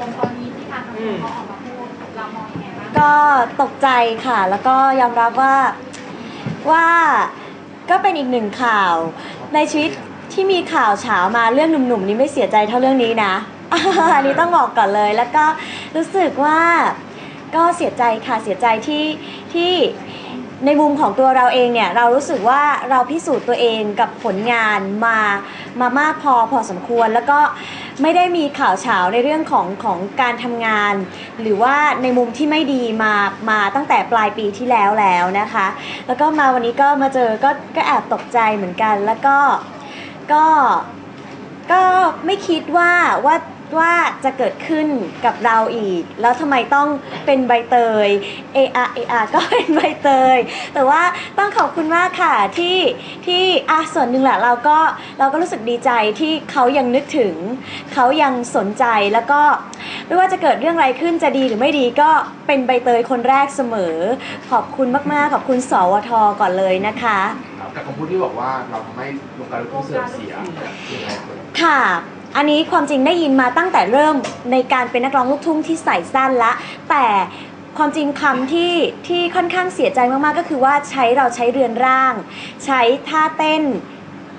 ปมตอนนี้ที่ทางสังคมเขาออกมาพูดเรามองยังไงบ้าง ก็ตกใจค่ะ แล้วก็ยอมรับว่าว่าก็เป็นอีกหนึ่งข่าว ในชีวิตที่มีข่าวเฉามาเรื่องหนุ่มๆนี้ไม่เสียใจเท่าเรื่องนี้นะ อันนี้ต้องบอกก่อนเลย แล้วก็รู้สึกว่าก็เสียใจค่ะเสียใจที่ที่ในมุมของตัวเราเองเนี่ยเรารู้สึกว่าเราพิสูจน์ตัวเองกับผลงานมามามากพอพอสมควร แล้วก็ ไม่ได้มีข่าวเฉาในเรื่องของของการทำงาน หรือว่าในมุมที่ไม่ดีมามาตั้งแต่ปลายปีที่แล้วแล้วนะคะ แล้วก็มาวันนี้ก็มาเจอก็ก็แอบตกใจเหมือนกัน แล้วก็ก็ก็ไม่คิดว่าว่า ว่าจะเกิดขึ้นกับเราอีก แล้วทำไมต้องเป็นใบเตยเออาเออาก็เป็นใบเตย แต่ว่าต้องขอบคุณมากค่ะที่ที่อะส่วนหนึ่งแหละเราก็เราก็รู้สึกดีใจที่เขายังนึกถึง เขายังสนใจแล้วก็ไม่ว่าจะเกิดเรื่องอะไรขึ้นจะดีหรือไม่ดีก็เป็นใบเตยคนแรกเสมอ ขอบคุณมากๆ ขอบคุณสวทก่อนเลยนะคะครับกับคำพูดที่บอกว่าเราทำให้วงการลูกทุ่งเสื่อมเสียยังไงเอ่ยค่ะ อันนี้ความจริงได้ยินมาตั้งแต่เริ่มในการเป็นนักร้องลูกทุ่งที่ใส่สั้นละ แต่ความจริงคำที่ที่ค่อนข้างเสียใจมากๆก็คือว่าใช้เราใช้เรือนร่าง ใช้ท่าเต้น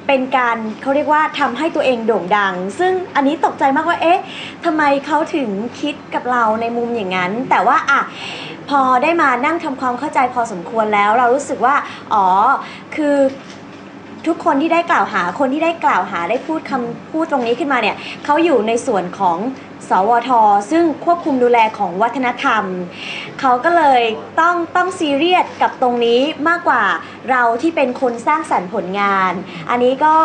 เป็นการเขาเรียกว่าทำให้ตัวเองโด่งดัง ซึ่งอันนี้ตกใจมากว่าเอ๊ะทำไมเขาถึงคิดกับเราในมุมอย่างนั้น แต่ว่าอะพอได้มานั่งทำความเข้าใจพอสมควรแล้ว เรารู้สึกว่า อ๋อ คือ ทุกคนที่ได้กล่าวหาคนที่ได้กล่าวหาได้พูดคำพูดตรงนี้ขึ้นมาเนี่ยเขาอยู่ในส่วนของ สวท ซึ่งควบคุมดูแลของวัฒนธรรม เขาก็เลยต้องต้องซีเรียสกับตรงนี้มากกว่าเราที่เป็นคนสร้างสรรค์ผลงาน อันนี้ก็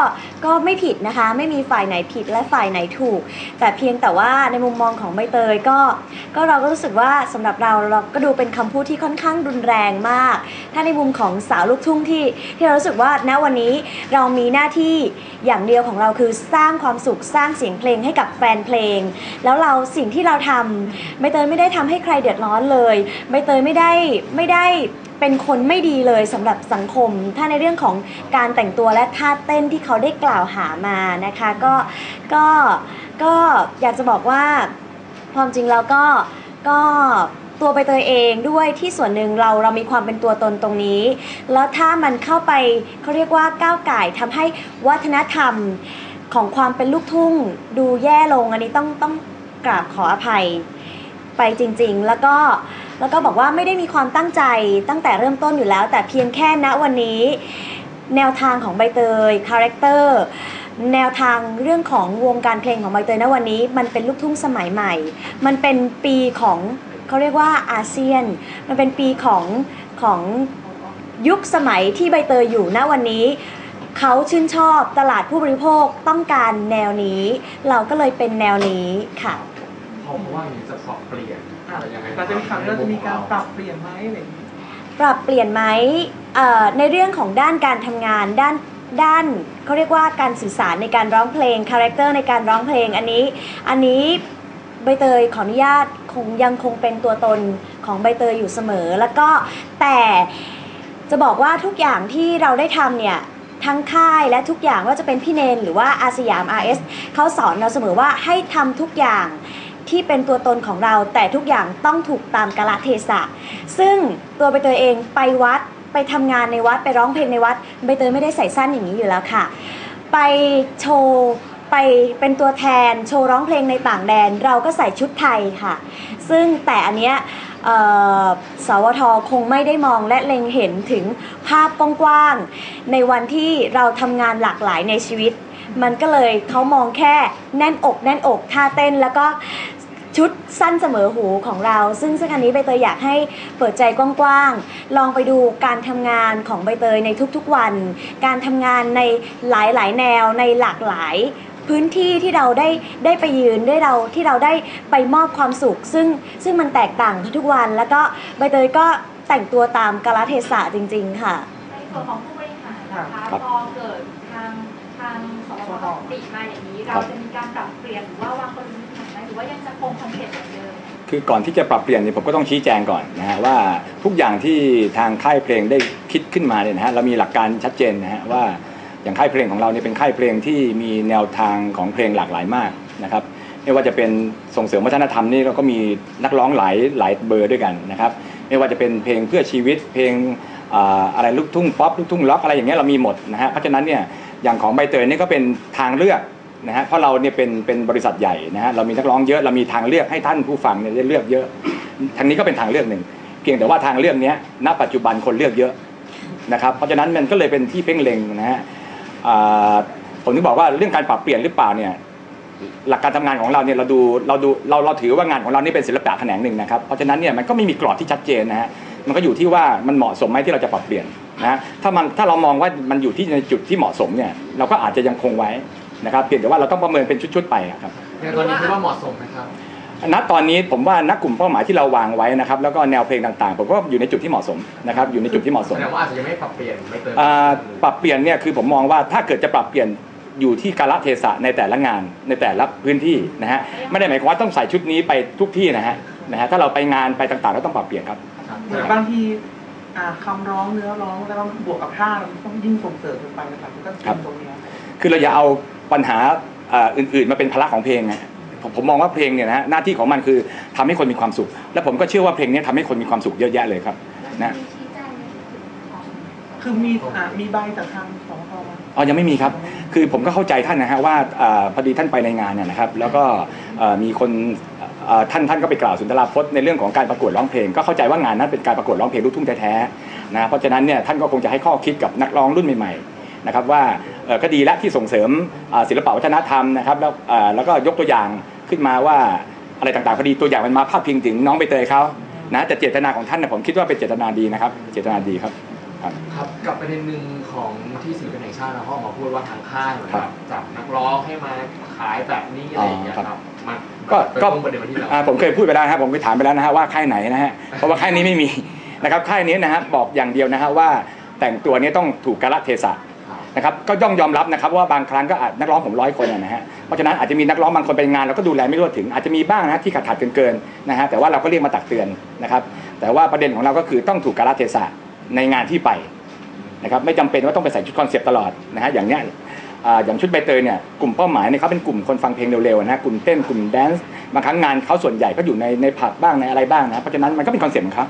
ก็ไม่ผิดนะคะ ไม่มีฝ่ายไหนผิดและฝ่ายไหนถูก แต่เพียงแต่ว่าในมุมมองของใบเตยก็ก็เราก็รู้สึกว่าสำหรับเราเราก็ดูเป็นคำพูดที่ค่อนข้างรุนแรงมาก ถ้าในมุมของสาวลูกทุ่งที่ที่เรารู้สึกว่าณวันนี้เรามีหน้าที่อย่างเดียวของเราคือสร้างความสุขสร้างเสียงเพลงให้กับแฟนเพลงแล้วเราสิ่งที่เราทำใบเตยไม่ได้ทำให้ใครเดือดร้อนเลยใบเตยไม่ได้ไม่ได้เป็นคนไม่ดีเลยสำหรับสังคม ถ้าในเรื่องของการแต่งตัวและท่าเต้นที่เขาได้กล่าวหามานะคะ ก็ก็ก็อยากจะบอกว่าความจริงแล้วก็ก็ตัวใบเตยเองด้วยที่ส่วนหนึ่งเราเรามีความเป็นตัวตนตรงนี้ แล้วถ้ามันเข้าไปเขาเรียกว่าก้าวไก่ายทำให้วัฒนธรรมของความเป็นลูกทุ่ง ดูแย่ลงอันนี้ต้องต้อง กราบขออภัยไปจริงๆ แล้วก็แล้วก็บอกว่าไม่ได้มีความตั้งใจตั้งแต่เริ่มต้นอยู่แล้ว แต่เพียงแค่ณวันนี้ แนวทางของใบเตยคาแรคเตอร์แนวทางเรื่องของวงการเพลงของใบเตยณวันนี้ มันเป็นลูกทุ่งสมัยใหม่ มันเป็นปีของเขาเรียกว่าอาเซียน มันเป็นปีของของยุคสมัยที่ใบเตยอยู่ณวันนี้ เขาชื่นชอบตลาดผู้บริโภคต้องการแนวนี้ เราก็เลยเป็นแนวนี้ค่ะเขาว่าอย่างนี้จะปรับเปลี่ยนอะไรยังไงเราจะมีคำเราจะมีการปรับเปลี่ยนไหมอะไรอย่างนี้ปรับเปลี่ยนไหมเอ่อในเรื่องของด้านการทำงานด้านด้านเขาเรียกว่าการสื่อสารในการร้องเพลงคาแรคเตอร์ในการร้องเพลงอันนี้ อันนี้ใบเตยขออนุญาตคงยังคงเป็นตัวตนของใบเตยอยู่เสมอ แล้วก็แต่จะบอกว่าทุกอย่างที่เราได้ทำเนี่ย ทั้งค่ายและทุกอย่างว่าจะเป็นพี่เนนหรือว่าอาสยาม RS เขาสอนเราเสมอว่าให้ทำทุกอย่างที่เป็นตัวตนของเราแต่ทุกอย่างต้องถูกตามกาลเทศะ ซึ่งตัวใบเตยเองไปวัดไปทำงานในวัดไปร้องเพลงในวัดใบเตยไม่ได้ใส่สั้นอย่างนี้อยู่แล้วค่ะ ไปโชว์ไปเป็นตัวแทนโชว์ร้องเพลงในต่างแดน เราก็ใส่ชุดไทยค่ะ ซึ่งแต่อันเนี้ย สวทคงไม่ได้มองและเล็งเห็นถึงภาพกว้างๆในวันที่เราทำงานหลากหลายในชีวิต มันก็เลยเขามองแค่แน่นอกแน่นอกท่าเต้นแล้วก็ชุดสั้นเสมอหูของเรา ซึ่งซึ่งอันนี้ใบเตยอยากให้เปิดใจกว้างๆ ลองไปดูการทำงานของใบเตยในทุกๆวัน การทำงานในหลายๆ แนวในหลากหลาย พื้นที่ที่เราได้ได้ไปยืนได้เราที่เราได้ไปมอบความสุข ซึ่งซึ่งมันแตกต่างทุกวันแล้วก็ใบเตยก็แต่งตัวตามกาลเทศะจริง ๆ ค่ะในส่วนของผู้บริหารนะคะครับพอเกิดทางทางสวทติมาอย่างนี้ เราจะมีการปรับเปลี่ยนหรือว่าวางกลยุทธ์ใหม่ไหมหรือว่ายังจะคงคอนเซ็ปต์เหมือนเดิมคือก่อนที่จะปรับเปลี่ยนเนี่ยผมก็ต้องชี้แจงก่อนนะฮะว่าทุกอย่างที่ทางค่ายเพลงได้คิดขึ้นมาเนี่ยนะฮะเรามีหลักการชัดเจนนะฮะว่า อย่างค่ายเพลงของเราเนี่ยเป็นค่ายเพลงที่มีแนวทางของเพลงหลากหลายมากนะครับไม่ว่าจะเป็นส่งเสริมวัฒนธรรมนี่เราก็มีนักร้องหลายหลายเบอร์ด้วยกันนะครับไม่ว่าจะเป็นเพลงเพื่อชีวิตเพลงอะไรลูกทุ่งป๊อปลูกทุ่งล็อกอะไรอย่างเงี้ยเรามีหมดนะฮะเพราะฉะนั้นเนี่ยอย่างของใบเตยนี่ก็เป็นทางเลือกนะฮะเพราะเราเนี่ยเป็นเป็นบริษัทใหญ่นะฮะเรามีนักร้องเยอะเรามีทางเลือกให้ท่านผู้ฟังเนี่ยได้เลือกเยอะทางนี้ก็เป็นทางเลือกหนึ่งเพียงแต่ว่าทางเลือกเนี้ยณปัจจุบันคนเลือกเยอะนะครับเพราะฉะนั้นมันก็เลยเป็นที่เพ่งเล็งนะฮะ ผมถึงบอกว่าเรื่องการปรับเปลี่ยนหรือเปล่าเนี่ยหลักการทำงานของเราเนี่ยเราดูเราดูเราเราถือว่างานของเรานี่เป็นศิลปะแขนงหนึ่งนะครับเพราะฉะนั้นเนี่ยมันก็ไม่มีกรอบที่ชัดเจนนะฮะมันก็อยู่ที่ว่ามันเหมาะสมไหมที่เราจะปรับเปลี่ยนนะถ้ามันถ้าเรามองว่ามันอยู่ที่ในจุดที่เหมาะสมเนี่ยเราก็อาจจะยังคงไว้นะครับเพียงแต่ว่าเราต้องประเมินเป็นชุดๆไปครับในตอนนี้คิดว่าเหมาะสมไหมครับ ณตอนนี้ผมว่านักกลุ่มเป้าหมายที่เราวางไว้นะครับแล้วก็แนวเพลงต่างๆ ผมก็อยู่ในจุดที่เหมาะสมนะครับอยู่ในจุดที่เหมาะสแสมดงว่าอาจจะยังไม่ปรับเปลี่ยนไม่เติมอ่าปรับเปลี่ยนเนี่ยคือผมมองว่าถ้าเกิดจะปรับเปลี่ยนอยู่ที่กาลเทศะในแต่ละงานในแต่ละพื้นที่นะฮะไม่ได้หมายความว่าต้องใส่ชุดนี้ไปทุกที่นะฮะนะฮะถ้าเราไปงานไปต่างๆก็ต้องปรับเปลี่ยนครับครับเหมือนบางทีอ่าคำร้องเนื้อร้องแล้วก็บวกกับท่ามันต้องยิ่งส่งเสริมกันไปนะครับมันก็ครัเป็บนตรงเนี้ยคือเราอย่าเอาปัญหาเอ่ออื่นๆมาเป็นภาระของเพลงนะ ผมผมมองว่าเพลงเนี่ยนะฮะหน้าที่ของมันคือทำให้คนมีความสุข และผมก็เชื่อว่าเพลงเนี้ทำให้คนมีความสุขเยอะแยะเลยครับนะมีชี้แจงในจุดของคือมีอ่ามีใบจากทางสองมาอ๋อยังไม่มีครับ คือผมก็เข้าใจท่านนะฮะว่าอ่าพอดีท่านไปในงานเนี่ยนะครับ แล้วก็เอ่อมีคนเอ่อท่านท่านก็ไปกล่าวสุนทราพจน์ในเรื่องของการประกวดร้องเพลง ก็เข้าใจว่างานนั้นเป็นการประกวดร้องเพลงลูกทุ่งแท้ๆนะเพราะฉะนั้นเนี่ยท่านก็คงจะให้ข้อคิดกับนักร้องรุ่นใหม่ๆ นะครับว่าเอ่อก็ดีและที่ส่งเสริมอ่าศิลปวัฒนธรรมนะครับแล้วอ่าแล้วก็ยกตัวอย่างขึ้นมาว่าอะไรต่างๆพอดีตัวอย่างมันมาพาดพิงถึงน้องใบเตยเขานะแต่เจตนาของท่านเนี่ยผมคิดว่าเป็นเจตนาดีนะครับ เจตนาดีครับครับครับกับประเด็นหนึ่งของที่ศิลปินแห่งชาตินะเขาออกมาพูดว่าทางค่ายเหมือนครัแบบบจับนักร้องให้มาขายแบบนี้อะไรอย่างเงี้ยอ๋อคครัรับบมันก็เป็นก็มุ่งประเด็นมาที่เราอ่าผมเคยพูดไปแล้วนะครับผมเคยถามไปแล้วนะฮะว่าค่ายไหนนะฮะเพราะว่าค่ายนี้ไม่มีนะครับค่ายนี้นะฮะบอกอย่างเดียวนะฮะว่าแต่งตัวเนี้ต้องถูกกาลเทศะครับ นะครับก็ย่อมยอมรับนะครับว่าบางครั้งก็อาจนักร้องผมร้อยคนนะฮะเพราะฉะนั้นอาจจะมีนักร้องบางคนไปงานเราก็ดูแลไม่ทั่วถึงอาจจะมีบ้างนะที่ขาดขาดเกินเกินนะฮะแต่ว่าเราก็เรียกมาตักเตือนนะครับ แต่ว่าประเด็นของเราก็คือต้องถูกกาลเทศะในงานที่ไปนะครับไม่จำเป็นว่าต้องไปใส่ชุดคอนเซปต์ตลอดนะฮะอย่างเนี้ยอย่างชุดใบเตยเนี่ยกลุ่มเป้าหมายเนี่ยเขาเป็นกลุ่มคนฟังเพลงเร็วๆนะฮะกลุ่มเต้นกลุ่มแดนซ์บางครั้งงานเขาส่วนใหญ่ก็อยู่ในในผับบ้างในอะไรบ้างนะเพราะฉะนั้นมันก็เป็นคอนเซปต์ของเขา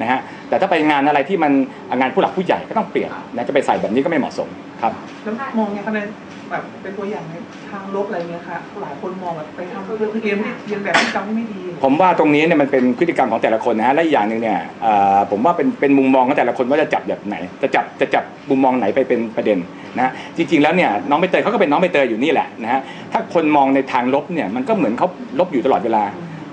นะฮะแต่ถ้าไปงานอะไรที่มันงานผู้หลักผู้ใหญ่ก็ต้องเปลี่ยนนะจะไปใส่แบบนี้ก็ไม่เหมาะสมครับแล้วมองไงคะในแบบเป็นตัวอย่างในทางลบอะไรเงี้ยค่ะหลายคนมองแบบไปทำเรื่องคือเกมที่เรียนแบบพฤติกรรมที่ไม่ดี ผมว่าตรงนี้เนี่ยมันเป็นพฤติกรรมของแต่ละคนนะฮะและอีกอย่างหนึ่งเนี่ยเอ่อผมว่าเป็นเป็นมุมมองของแต่ละคนว่าจะจับแบบไหน จะจับจะจับมุมมองไหนไปเป็นประเด็นนะฮะจริงๆแล้วเนี่ยน้องใบเตยเขาก็เป็นน้องใบเตยอยู่นี่แหละนะฮะถ้าคนมองในทางลบเนี่ยมันก็เหมือนเขาลบอยู่ตลอดเวลา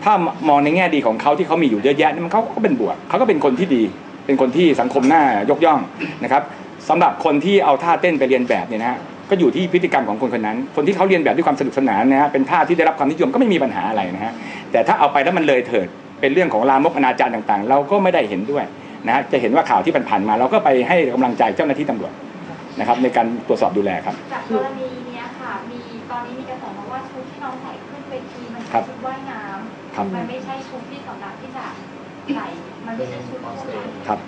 ถ้ามองในแง่ดีของเขาที่เขามีอยู่เยอะแยะนี่มันเขาก็เป็นบวกเขาก็เป็นคนที่ดี เป็นคนที่สังคมน่ายกย่องนะครับสำหรับคนที่เอาท่าเต้นไปเรียนแบบเนี่ยนะฮะก็อยู่ที่พฤติกรรมของคนคนนั้น คนที่เขาเรียนแบบด้วยความสนุกสนานนะฮะเป็นท่าที่ได้รับความนิยมก็ไม่มีปัญหาอะไรนะฮะแต่ถ้าเอาไปแล้วมันเลยเถิดเป็นเรื่องของลามกอนาจารต่างๆ เราก็ไม่ได้เห็นด้วยนะฮะจะเห็นว่าข่าวที่ผ่านๆมา เราก็ไปให้กำลังใจเจ้าหน้าที่ตำรวจนะครับในการตรวจสอบดูแลครับจากกรณีเนี้ยค่ะมีตอนนี้มีกระแสมาว่าชุดที่น้องใส่ขึ้นเวทีมันครัคือบชุดว่ายน้ ครับำมันไม่ใช่ชุดที่สำหรับที่จะใส่มันไม่ใช่ชุดที่จะครับ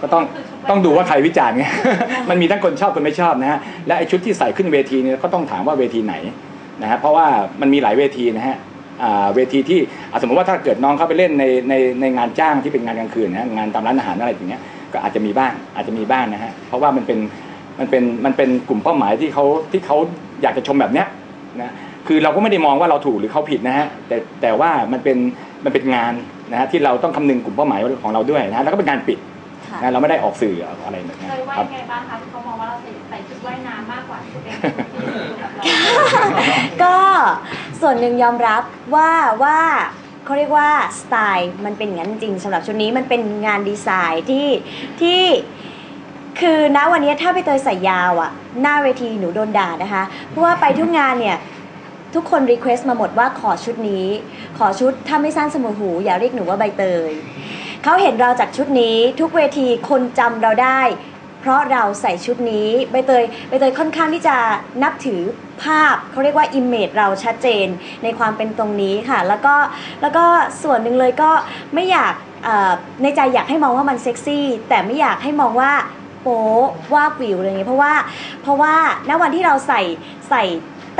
ก็ต้องต้องดูว่าใครวิจารณ์ไงมันมีทั้งคนชอบคนไม่ชอบนะฮะและไอชุดที่ใส่ขึ้นเวทีเนี่ยก็ต้องถามว่าเวทีไหนนะฮะเพราะว่ามันมีหลายเวทีนะฮะอ่าเวทีที่อะสมมติว่าถ้าเกิดน้องเขาไปเล่นในในในงานจ้างที่เป็นงานกลางคืนนะฮะงานตามร้านอาหารอะไรอย่างเงี้ยก็อาจจะมีบ้างอาจจะมีบ้างนะฮะเพราะว่ามันเป็นมันเป็นมันเป็นกลุ่มเป้าหมายที่เขาที่เขาอยากจะชมแบบเนี้ยนะ คือเราก็ไม่ได้มองว่าเราถูกหรือเขาผิดนะฮะแต่แต่ว่ามันเป็นมันเป็นงานนะฮะที่เราต้องคำนึงกลุ่มเป้าหมายของเราด้วยนะฮะแล้วก็เป็นการปิดค่ะนะเราไม่ได้ออกสื่ออะไรแบบนี้เคยว่าครับยังไงบ้างคะที่เขามองว่าเราใส่ใส่ชุดว่ายน้ำมากกว่าที่เป็นชุดที่อยู่กับเราก็ส่วนหนึ่งยอมรับว่าว่าเขาเรียกว่าสไตล์มันเป็นอย่างนั้นจริงสำหรับชุดนี้มันเป็นงานดีไซน์ที่ที่คือณวันนี้ถ้าไปเตยใส่ยาวอะหน้าเวทีหนูโดนด่านะคะ เพราะว่าไปทุกงานเนี่ย ทุกคนรีเควสต์มาหมดว่าขอชุดนี้ ขอชุดถ้าไม่สั้นสมอหู อย่าเรียกหนูว่าใบเตยเขาเห็นเราจากชุดนี้ ทุกเวทีคนจำเราได้ เพราะเราใส่ชุดนี้ใบเตยใบเตยค่อนข้างที่จะนับถือภาพเขาเรียกว่าอิมเมจเราชัดเจนในความเป็นตรงนี้ค่ะ แล้วก็แล้วก็ส่วนหนึ่งเลยก็ไม่อยากในใจอยากให้มองว่ามันเซ็กซี่ แต่ไม่อยากให้มองว่าโป๊ว่าบวิวอะไรเงี้ยเพราะว่าเพราะว่าณวันที่เราใส่ใส่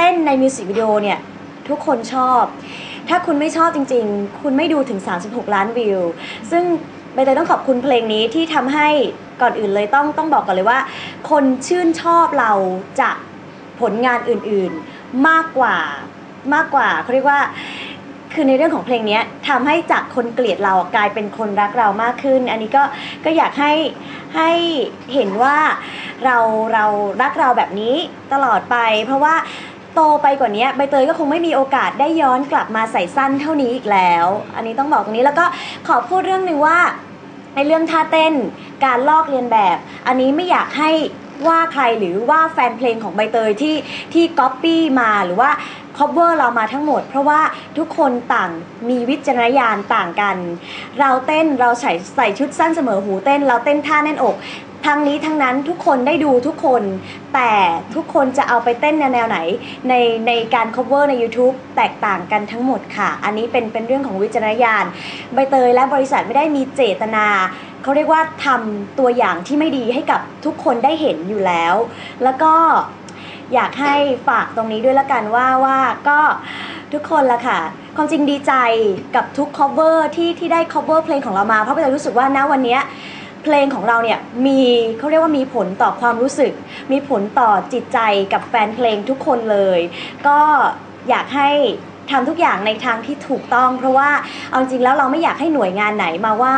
เต้นในมิวสิกวิดีโอเนี่ยทุกคนชอบ ถ้าคุณไม่ชอบจริง ๆ คุณไม่ดูถึง 36 ล้านวิว ซึ่งใบเตยต้องขอบคุณเพลงนี้ที่ทำให้ก่อนอื่นเลยต้องต้องบอกก่อนเลยว่า คนชื่นชอบเราจากผลงานอื่นๆมากกว่ามากกว่าเขาเรียกว่าคือในเรื่องของเพลงนี้ทำให้จากคนเกลียดเรากลายเป็นคนรักเรามากขึ้น อันนี้ก็ก็อยากให้ให้เห็นว่าเราเรารักเราแบบนี้ตลอดไป เพราะว่า ตไปกว่านี้ใบเตยก็คงไม่มีโอกาสได้ย้อนกลับมาใส่สั้นเท่านี้อีกแล้ว อันนี้ต้องบอกตรงนี้แล้วก็ขอพูดเรื่องหนึ่งว่าในเรื่องท่าเต้นการลอกเลียนแบบ อันนี้ไม่อยากให้ว่าใครหรือว่าแฟนเพลงของใบเตยที่ที่ก๊อปปี้มาหรือว่า cover เรามาทั้งหมด เพราะว่าทุกคนต่างมีวิจารณญาณต่างกัน เราเต้นเราใส่ใส่ชุดสั้นเสมอหูเต้น เราเต้นท่าแน่นอก ทั้งนี้ทั้งนั้นทุกคนได้ดูทุกคน แต่ทุกคนจะเอาไปเต้นในแนวไหน ในในการ cover ใน YouTube แตกต่างกันทั้งหมดค่ะ อันนี้เป็นเป็นเรื่องของวิจารณญาณใบเตยและบริษัทไม่ได้มีเจตนาเขาเรียกว่าทำตัวอย่างที่ไม่ดีให้กับทุกคนได้เห็นอยู่แล้ว แล้วก็อยากให้ฝากตรงนี้ด้วยละกันว่าว่าก็ทุกคนละค่ะ ความจริงดีใจกับทุก cover ที่ที่ได้ cover เพลงของเรามา เพราะเตยรู้สึกว่าณวันนี้ เพลงของเราเนี่ยมีเขาเรียกว่ามีผลต่อความรู้สึก มีผลต่อจิตใจกับแฟนเพลงทุกคนเลย ก็อยากให้ทำทุกอย่างในทางที่ถูกต้อง เพราะว่าเอาจริงแล้วเราไม่อยากให้หน่วยงานไหนมาว่า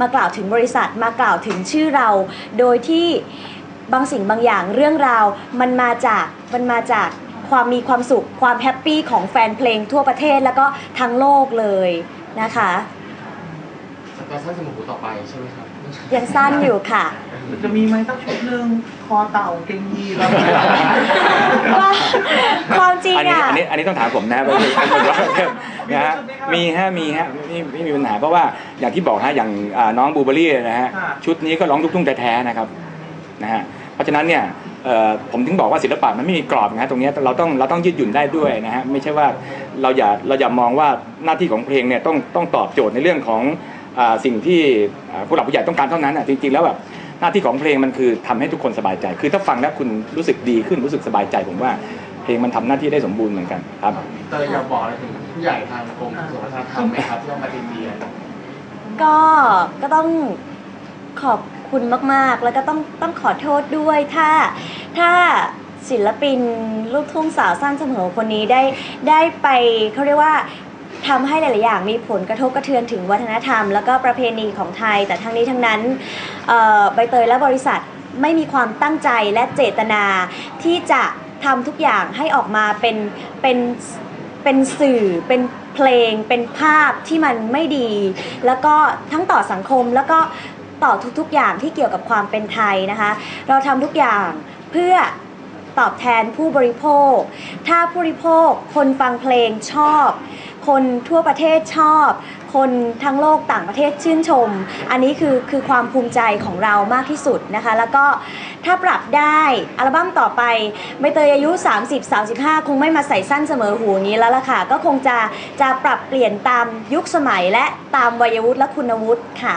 มากล่าวถึงบริษัทมากล่าวถึงชื่อเรา โดยที่บางสิ่งบางอย่างเรื่องราวมันมาจากมันมาจากความมีความสุขความแฮปปี้ของแฟนเพลงทั่วประเทศแล้วก็ทั้งโลกเลยนะคะสกายสั้นสมองหูต่อไปใช่ไหมครับ ยังสั้นอยู่ค่ะ จะมีไหมสักชุดหนึ่งคอเต่าเกงยีแล้วว่าความจริงอันนี้อะอันนี้อันนี้ต้องถามผมนะไม่ใช่ไม่ใช่นะฮะมีฮะมีฮะไม่ไม่มีปัญหาเพราะว่าอย่างที่บอกฮะอย่างอ่าน้องบูเบอรี่นะฮะชุดนี้ก็ร้องลูกทุ่งแท้ๆนะครับนะฮะเพราะฉะนั้นเนี่ยเอ่อผมถึงบอกว่าศิลปะมันไม่มีกรอบนะฮะตรงเนี้ยเราต้องเราต้องยืดหยุ่นได้ด้วยนะฮะไม่ใช่ว่าเราอย่าเราอย่ามองว่าหน้าที่ของเพลงเนี่ยต้องต้องตอบโจทย์ในเรื่องของอ่า สิ่งที่อ่าผู้หลักผู้ใหญ่ต้องการเท่านั้นอะจริงๆแล้วแบบหน้าที่ของเพลงมันคือทำให้ทุกคนสบายใจ คือถ้าฟังแล้วคุณรู้สึกดีขึ้นรู้สึกสบายใจผมว่าเพลงมันทำหน้าที่ได้สมบูรณ์เหมือนกันครับเตยอยากบอกอะไรถึงผู้ใหญ่ทางกรมส่วนวัฒนธรรมไหมครับที่เอามาตีเตียนก็ก็ต้องขอบคุณมากๆ แล้วก็ต้องต้องขอโทษด้วยถ้าถ้าศิลปินลูกทุ่งสาวสั้นเสมอคนนี้ได้ได้ไปเขาเรียกว่า ทำให้หลาย ๆ อย่างมีผลกระทบกระเทือนถึงวัฒนธรรม แล้วก็ประเพณีของไทย แต่ทั้งนี้ทั้งนั้นใบเตยและบริษัทไม่มีความตั้งใจและเจตนาที่จะทำทุกอย่างให้ออกมาเป็นเป็นเป็นสื่อเป็นเพลง เป็นภาพที่มันไม่ดี แล้วก็ทั้งต่อสังคมแล้วก็ต่อทุกๆอย่างที่เกี่ยวกับความเป็นไทยนะคะ เราทำทุกอย่างเพื่อตอบแทนผู้บริโภค ถ้าผู้บริโภคคนฟังเพลงชอบ คนทั่วประเทศชอบ คนทั้งโลกต่างประเทศชื่นชม อันนี้คือคือความภูมิใจของเรามากที่สุดนะคะ แล้วก็ถ้าปรับได้อัลบั้มต่อไปใบเตยอายุ 30-35 คงไม่มาใส่สั้นเสมอหูงนี้แล้วล่ะค่ะ ก็คงจะจะปรับเปลี่ยนตามยุคสมัยและตามวัยวุฒิและคุณวุฒิค่ะ